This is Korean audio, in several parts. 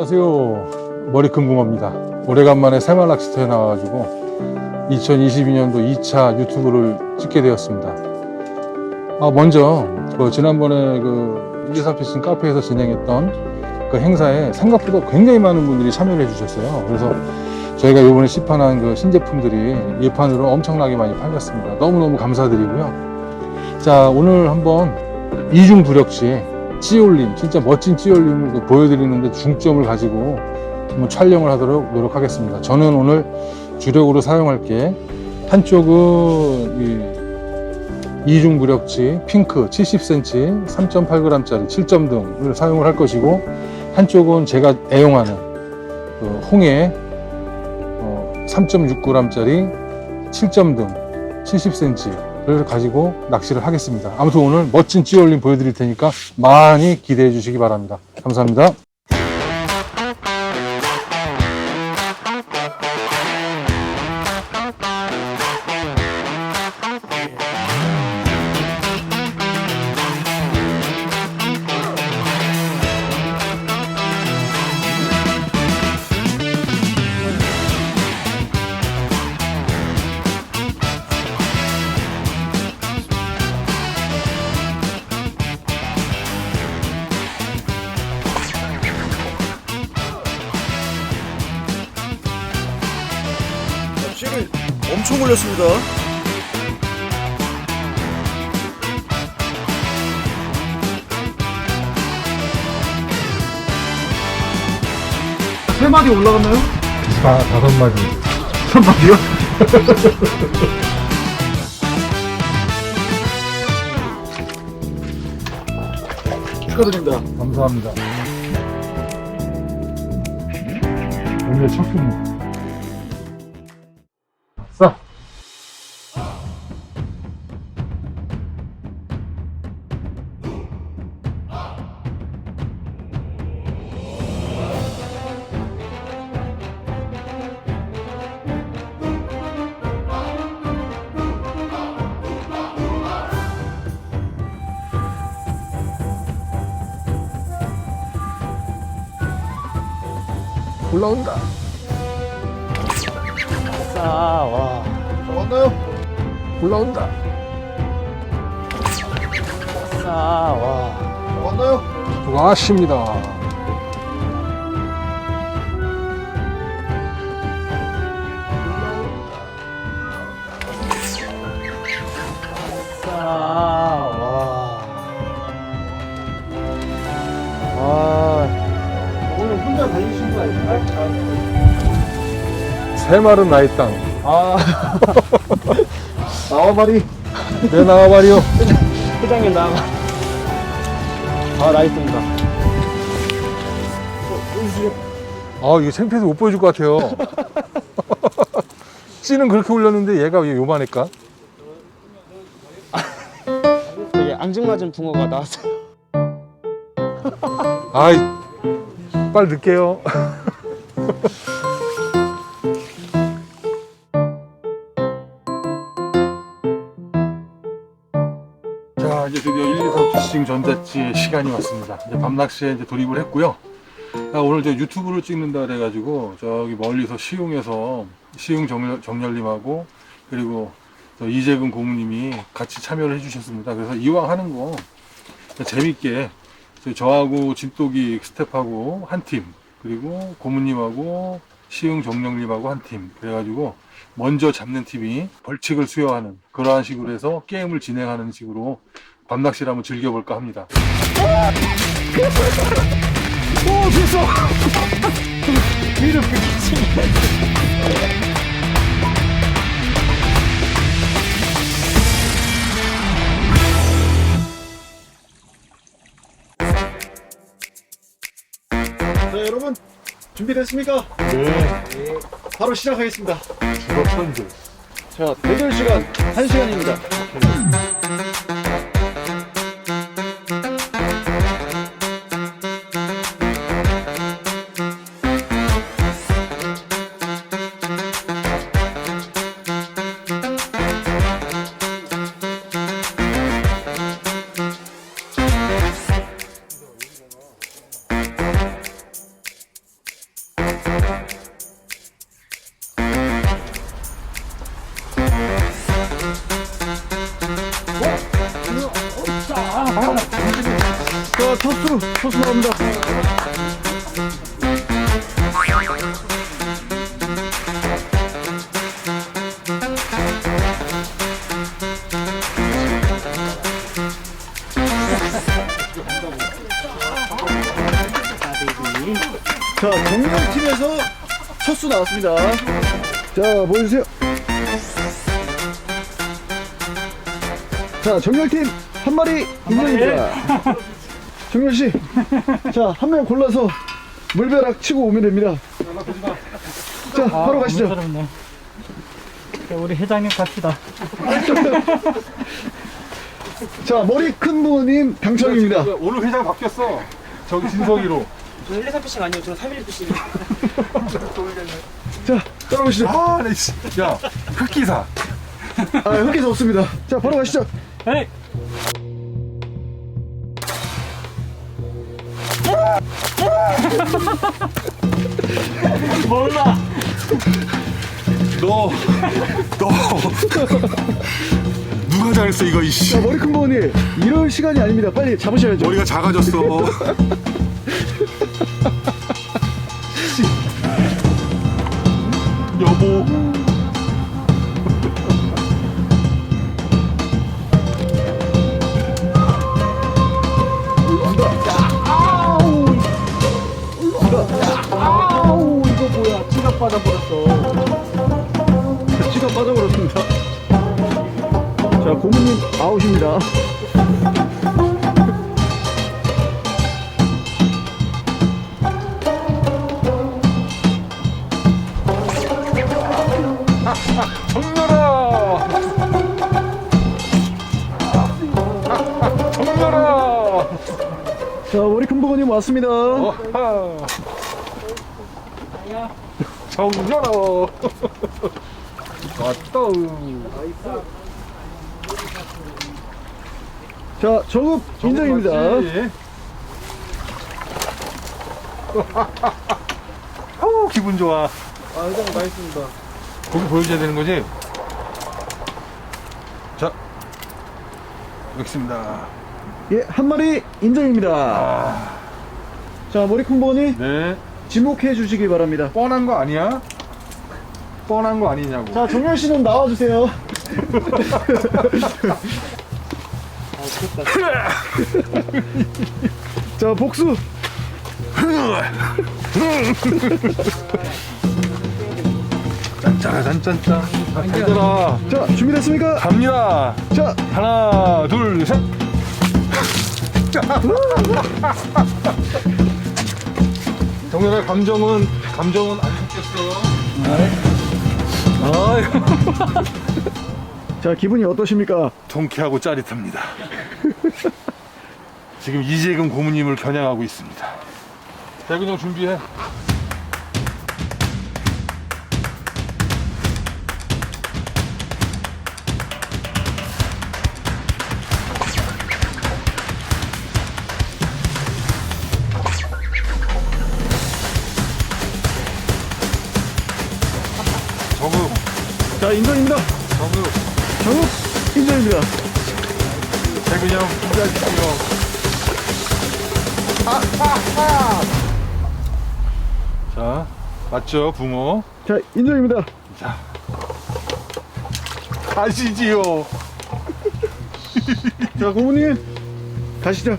안녕하세요. 머리큰 붕어입니다. 오래간만에 새말 낚시터에 나와가지고 2022년도 2차 유튜브를 찍게 되었습니다. 아, 먼저 그 지난번에 그 일리사피싱 카페에서 진행했던 그 행사에 생각보다 굉장히 많은 분들이 참여를 해주셨어요. 그래서 저희가 이번에 시판한 그 신제품들이 예판으로 엄청나게 많이 팔렸습니다. 너무너무 감사드리고요. 자, 오늘 한번 이중 부력치 찌올림, 진짜 멋진 찌올림을 그 보여드리는데 중점을 가지고 한번 촬영을 하도록 노력하겠습니다. 저는 오늘 주력으로 사용할 게 한쪽은 이 이중 부력치 핑크 70cm 3.8g짜리 7점 등을 사용을 할 것이고 한쪽은 제가 애용하는 그 홍해 어, 3.6g짜리 7점 등 70cm 를 가지고 낚시를 하겠습니다. 아무튼 오늘 멋진 찌올림 보여드릴 테니까 많이 기대해 주시기 바랍니다. 감사합니다. 엄청 올렸습니다. 세 마디 올라갔나요? 다, 다섯 마디. 한 마디요? 축하드립니다. 감사합니다. 오늘 첫 근무. 올라온다. 와. 왔나요? 올라온다. 싸, 와. 왔나요? 와십니다. 세 마른 나의 땅. 아. 나와바리. 내 나와바리요. 회장님 나가. 아, 나이스입니다. 아, 이거 창피해서 못 보여줄 것 같아요. 찌는 그렇게 올렸는데 얘가 왜 요만할까? 되게 앙증맞은 붕어가 나왔어요. 아이, 빨리 늦게요. 이제 드디어 1, 2, 3 피싱 전자찌의 시간이 왔습니다. 이제 밤낚시에 이제 돌입을 했고요. 아, 오늘 저 유튜브를 찍는다 그래가지고 저기 멀리서 시흥에서 시흥 정열, 정열님하고 그리고 저 이재근 고모님이 같이 참여를 해주셨습니다. 그래서 이왕 하는 거 재밌게 저하고 진또기 스텝하고 한 팀, 그리고 고모님하고 시흥 정령님하고 한 팀. 그래가지고 먼저 잡는 팀이 벌칙을 수여하는 그러한 식으로 해서 게임을 진행하는 식으로 밤낚시를 한번 즐겨볼까 합니다. 오, 됐어! 자, 여러분. 준비됐습니까? 네, 바로 시작하겠습니다. 주로 편들. 자, 대결 시간 1시간입니다. 자, 정렬팀에서 첫수 나왔습니다. 자, 보여주세요. 자, 정렬팀 한 마리 인정입니다. 정렬 씨, 자, 한 명 골라서 물벼락 치고 오면 됩니다. 자, 바로 가시죠. 네 우리 회장님 갑시다. 자, 머리 큰 부모님 당첨입니다. 오늘 회장 바뀌었어. 저기 진석이로. 저는 1, 2, 3 피싱 아니에요. 저는 3, 1, 피싱. 자, 따라오시죠. 아, 나 씨. 야, 흑기사. 아, 흑기사 없습니다. 자, 바로 가시죠. 에이! 몰라. 너, 너. 누가 잘했어, 이거, 이씨. 자, 머리 큰 부모님, 이럴 시간이 아닙니다. 빨리 잡으셔야죠. 머리가 작아졌어. 정렬아! 정렬아! 자, 머리 큰 부모님 왔습니다. 어하! 정렬아! 왔다! 자, 저급 인정입니다. 맞지? 어우, 기분 좋아. 아, 회장님 맛있습니다. 고기 보여줘야 되는 거지? 자, 여기 있습니다. 예, 한 마리 인정입니다. 자, 머리 큰 부모님 네. 지목해 주시기 바랍니다. 뻔한 거 아니야? 뻔한 거 아니냐고. 자, 정렬 씨는 나와주세요. 자, 복수. 짠짠짠짠. 얘들아, 자, 준비됐습니까? 갑니다. 자, 하나, 둘, 셋. 정연아 감정은 감정은 안 섞였어. 아이고. 자, 기분이 어떠십니까? 통쾌하고 짜릿합니다. 지금 이재금 고모님을 겨냥하고 있습니다. 대근형 준비해. 자, 인정입니다. 정읍. 정읍 인정입니다. 대근형 준비하십시오. 자, 맞죠, 붕어? 자, 인정입니다. 자, 가시지요. 자, 고모님 가시죠.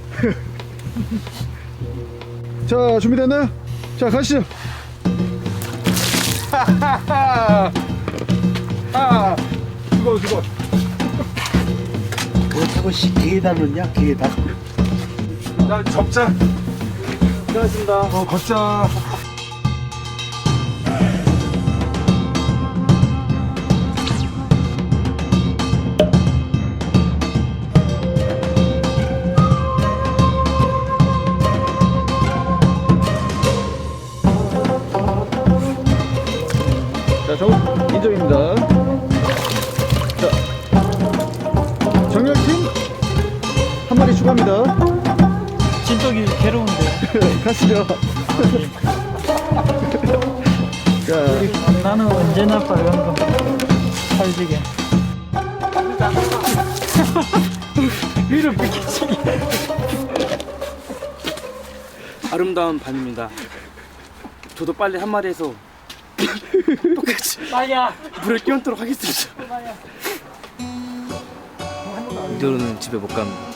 자, 준비됐나요? 자, 가시죠. 아, 아, 수고, 수고. 뭐 자꾸 씨 개에다 넣냐 개에다 자, 접자. 고생하셨습니다. 어, 걷자. 자, 정읍 인정입니다. 추가합니다. 진떡이 괴로운데. 가시죠. 자, 나는 언제나 빨간 거. 살지게. 위로 비켜치기. 아름다운 밤입니다. 저도 빨리 한 마리 해서 똑같이 빨리야. 물에 끼얹도록 하겠습니다. 이대로는 집에 못 갑니다.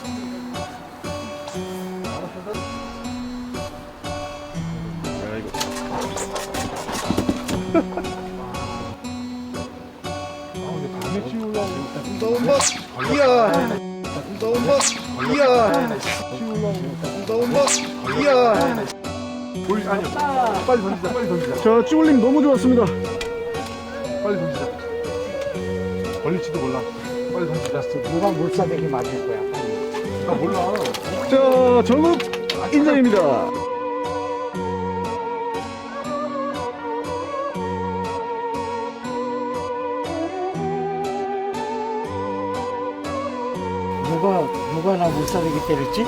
자, 자, 쭈글님 너무 좋았습니다. 빨리 던지자. 걸릴지도 몰라. 빨리 던지자. 누가 물사대기 맞을 거야. 빨리. 나 몰라. 자, 정읍 인정입니다. 누가 누가 나 물사대기 때렸지?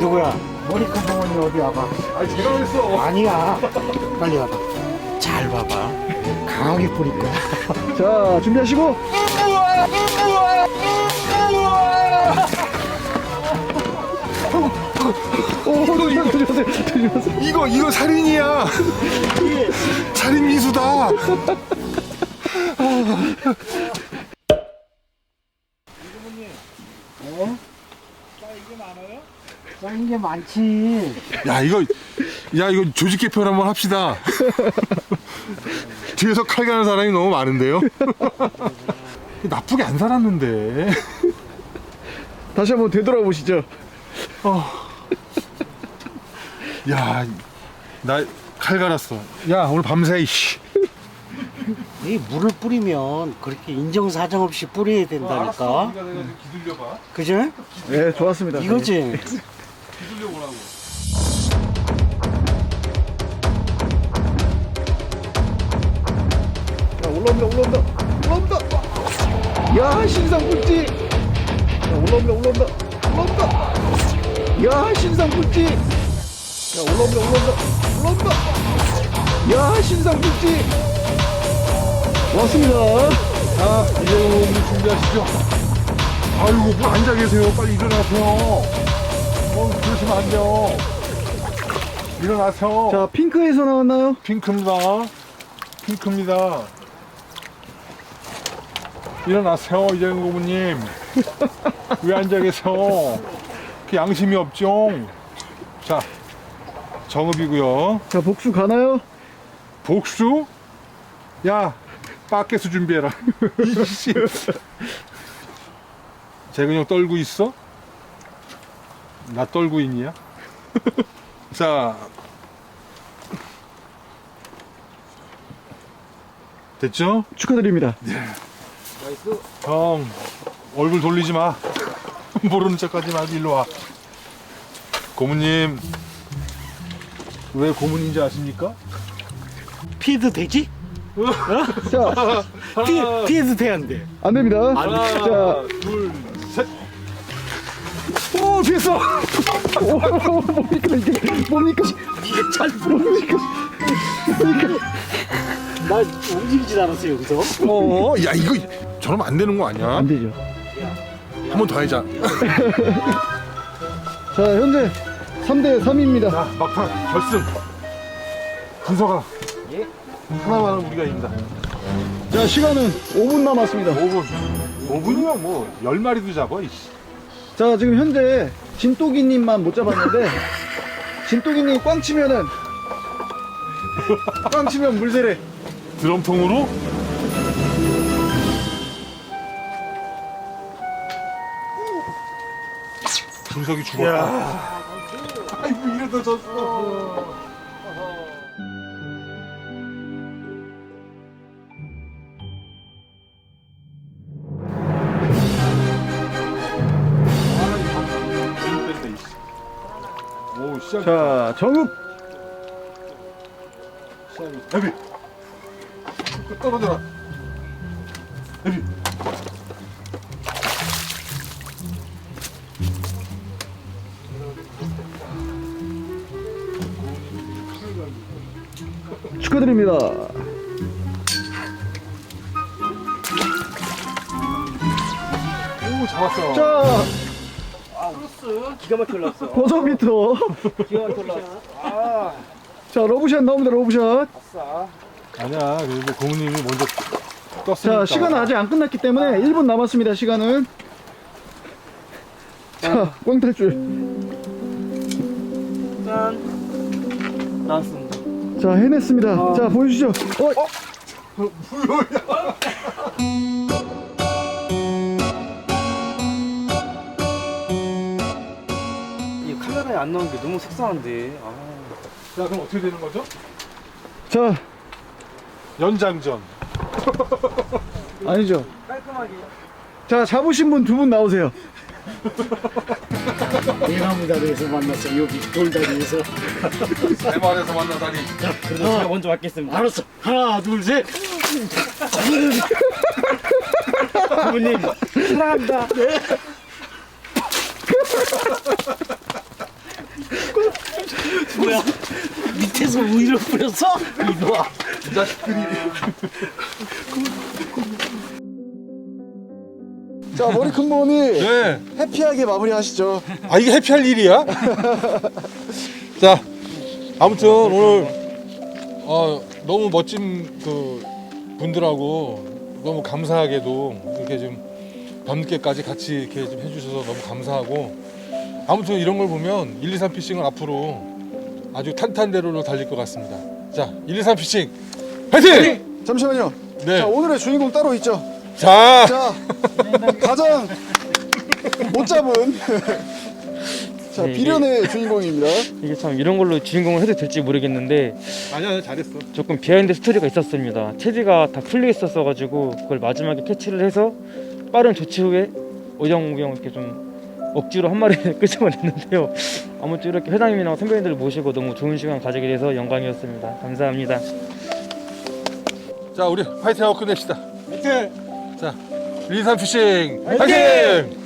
누구야? 머리큰 동원이 어디 와봐. 아니, 제가 그랬어. 아니야. 빨리 와봐. 잘 봐봐. 강하게 뿌릴 거야. 자, 준비하시고. 오, 조심하세요, 조심하세요, 조심하세요. 이거, 이거 살인이야. 살인 미수다. 쌓인 게 많지. 야, 이거, 야, 이거 조직 개편 한번 합시다. 뒤에서 칼 가는 사람이 너무 많은데요? 나쁘게 안 살았는데. 다시 한번 되돌아보시죠. 야, 나 칼 갈았어. 야, 오늘 밤새, 이씨. 이 물을 뿌리면 그렇게 인정사정 없이 뿌려야 된다니까. 기둘려봐. 그죠? 네, 좋았습니다. 이거지. 야, 신상꿀지. 자, 올라옵니다, 올라옵니다, 올라옵니다. 야, 신상꿀지. 자, 올라옵니다, 올라옵니다, 올라옵니다. 야, 신상꿀지. 왔습니다. 자, 이제 오늘 준비하시죠. 아이고, 뭐 앉아 계세요. 빨리 일어나세요. 어, 그러시면 안 돼요. 일어나세요. 자, 핑크에서 나왔나요? 핑크입니다. 핑크입니다. 일어나세요, 이재용 고모님. 왜 앉아 계세요? 그 양심이 없죠? 자, 정읍이고요. 자, 복수 가나요? 복수? 야, 빠켓수 준비해라. 이씨. 재근형 떨고 있어? 나 떨고 있냐? 자. 됐죠? 축하드립니다. 형, 얼굴 돌리지 마. 모르는 척 하지 말고 일로 와. 고모님, 왜 고문인지 아십니까? 피해도 되지? 자, 피해, 피해도 돼안돼 안 됩니다. 자, 둘, 셋. 오, 피했어! 오, 뭡니까, 이게? 뭡니까? 이게 잘 뭡니까? 나 움직이질 않았어 여기서. 어, 야, 이거 저러면 안 되는 거 아니야? 안 되죠. 한 번 더 하자. 자, 현재 3대 3입니다. 자, 막판 결승. 분석아. 하나만은 우리가 이긴다. 자, 시간은 5분 남았습니다. 5분. 5분이면 뭐, 10마리도 잡아, 이씨. 자, 지금 현재 진또기님만 못 잡았는데, 진또기님 꽝 치면은, 꽝 치면 물세례. 드럼통으로? 분석이 죽었다. 아이고, 이래도 졌어. 오, 시작. 자, 정읍. 애비. 떨어져라. 축하드립니다. 오, 잡았어. 자, 기가 막히게 올랐어. 버섯부터. 기가 막히게 올랐어. 아, 자, 러브샷 나옵니다, 러브샷. 아싸. 아니야 그래도 고모님이 먼저 떴으니까 자, 시간은 아직 안 끝났기 때문에 1분 남았습니다, 시간은. 자, 꽝탈줄. 짠. 나왔습니다. 자, 해냈습니다. 자, 보여주시죠. 어, 이 카메라에 안 나온 게 너무 속상한데. 아. 자 그럼 어떻게 되는 거죠? 자, 연장전 아니죠. 깔끔하게. 자, 잡으신 분 두 분 나오세요. 대나무다리에서 만났어. 여기 돌다리에서. 대만에서 만나다니 그래도 제가 먼저 맞겠습니다. 알았어. 하나 둘셋. 부모님 사랑합니다. 밑에서 우유를 뿌렸어? 이놈아 자, 머리 큰 분이 네. 해피하게 마무리하시죠. 아 이게 해피할 일이야? 자 아무튼 오늘 어, 너무 멋진 그 분들하고 너무 감사하게도 이렇게 좀 밤늦게까지 같이 이렇게 좀 해주셔서 너무 감사하고 아무튼 이런 걸 보면 123 피싱은 앞으로 아주 탄탄대로로 달릴 것 같습니다. 자123 피싱 파이팅! 잠시만요. 네. 자, 오늘의 주인공 따로 있죠. 자 자, 가장 못 잡은 자, 네, 이게- 비련의 주인공입니다. 이게 참 이런 걸로 주인공을 해도 될지 모르겠는데 아니야 잘했어. 조금 비하인드 스토리가 있었습니다. 체지가 다 풀려 있었어가지고 그걸 마지막에 캐치를 해서 빠른 조치 후에 오정우경 이렇게 좀 억지로 한 마리를 끄집어냈는데요. 아무튼 이렇게 회장님이랑 선배님들 모시고 너무 좋은 시간 가지게 돼서 영광이었습니다. 감사합니다. 자 우리 파이팅하고 끝냅시다. 파이팅! 자123 피싱 파이팅!